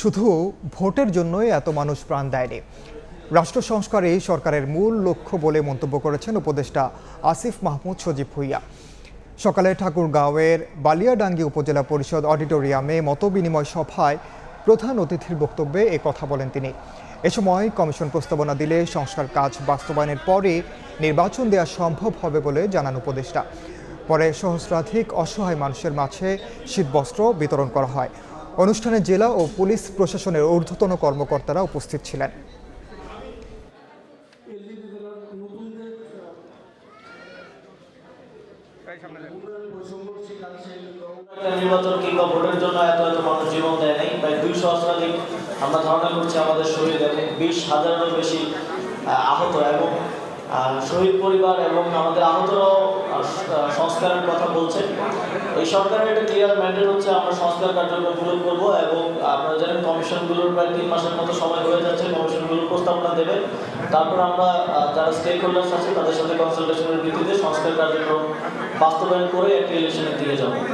শুধু ভোটের জন্যই এত মানুষ প্রাণ দেয়নি। রাষ্ট্র সংস্কারই সরকারের মূল লক্ষ্য বলে মন্তব্য করেছেন উপদেষ্টা আসিফ মাহমুদ সজীব ভুইয়া। সকালে ঠাকুরগাঁওয়ের বালিয়াডাঙ্গি উপজেলা পরিষদ অডিটোরিয়ামে মতবিনিময় সভায় প্রধান অতিথির বক্তব্যে এ কথা বলেন তিনি। এ সময় কমিশন প্রস্তাবনা দিলে সংস্কার কাজ বাস্তবায়নের পরে নির্বাচন দেওয়া সম্ভব হবে বলে জানান উপদেষ্টা। পরে সহস্রাধিক অসহায় মানুষের মাঝে শীতবস্ত্র বিতরণ করা হয়। অনুষ্ঠানে জেলা ও পুলিশ প্রশাসনের ঊর্ধ্বতন কর্মকর্তারা উপস্থিত ছিলেন। আমরা ধারণা করছি আমাদের এবং বিশ হাজারেরও বেশি আহত এবং আহ, শহীদ পরিবার এবং আমাদের আহতরাও আহ, সংস্কারের কথা বলছেন। এই সরকারের একটা ক্লিয়ার ম্যান্ডেট হচ্ছে আমরা সংস্কার কার্যক্রমগুলো করব এবং আপনারা জানেন কমিশনগুলোর প্রায় তিন মাসের মতো সময় হয়ে যাচ্ছে কমিশনগুলোর প্রস্তাবনা দেবে। তারপর আমরা যারা স্টেক হোল্ডার্স আছে তাদের সাথে কনসালটেশনের ভিত্তিতে সংস্কার কার্যক্রম বাস্তবায়ন করে একটা ইলেকশনের দিকে যাব।